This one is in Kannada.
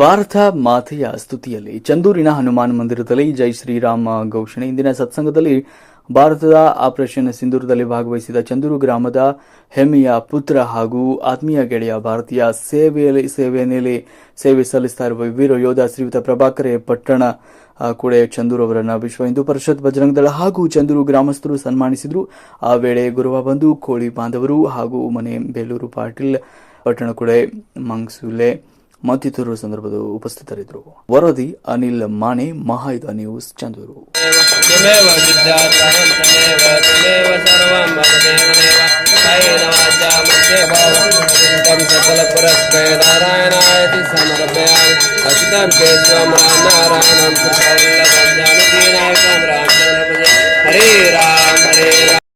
ಭಾರತ ಮಾತೆಯ ಸ್ತುತಿಯಲ್ಲಿ ಚಂದೂರಿನ ಹನುಮಾನ್ ಮಂದಿರದಲ್ಲಿ ಜೈ ಶ್ರೀರಾಮ ಘೋಷಣೆ. ಇಂದಿನ ಸತ್ಸಂಗದಲ್ಲಿ ಭಾರತದ ಆಪರೇಷನ್ ಸಿಂಧೂರದಲ್ಲಿ ಭಾಗವಹಿಸಿದ ಚಂದೂರು ಗ್ರಾಮದ ಹೆಮ್ಮೆಯ ಪುತ್ರ ಹಾಗೂ ಆತ್ಮೀಯ ಗೆಳೆಯ ಭಾರತೀಯ ಸೇವೆಯಲ್ಲಿ ಸೇವೆಯಲ್ಲಿ ಸೇವೆ ಸಲ್ಲಿಸ್ತಾ ಇರುವ ವೀರ ಯೋಧ ಶ್ರೀಯುತ ಪ್ರಭಾಕರೆ ಪಟ್ಟಣ ಕೂಡ ಚಂದೂರು ಅವರನ್ನು ವಿಶ್ವ ಹಿಂದೂ ಪರಿಷತ್ ಬಜರಂಗ ದಳ ಹಾಗೂ ಚಂದೂರು ಗ್ರಾಮಸ್ಥರು ಸನ್ಮಾನಿಸಿದರು. ಆ ವೇಳೆ ಗುರುವ ಬಂಧು, ಕೋಳಿ ಬಾಂಧವರು ಹಾಗೂ ಮನೆ ಬೇಲೂರು ಪಾಟೀಲ್ ಪಟ್ಟಣ ಕೂಡ ಮಂಗ್ಸುಲೆ ಮತ್ತಿತರರು ಸಂದರ್ಭದಲ್ಲಿ ಉಪಸ್ಥಿತರಿದ್ದರು. ವರದಿ ಅನಿಲ್ ಮಾನೆ ಮಹಾಯುಧ ನ್ಯೂಸ್ ಚಂದೂರು. ನಾರಾಯಣ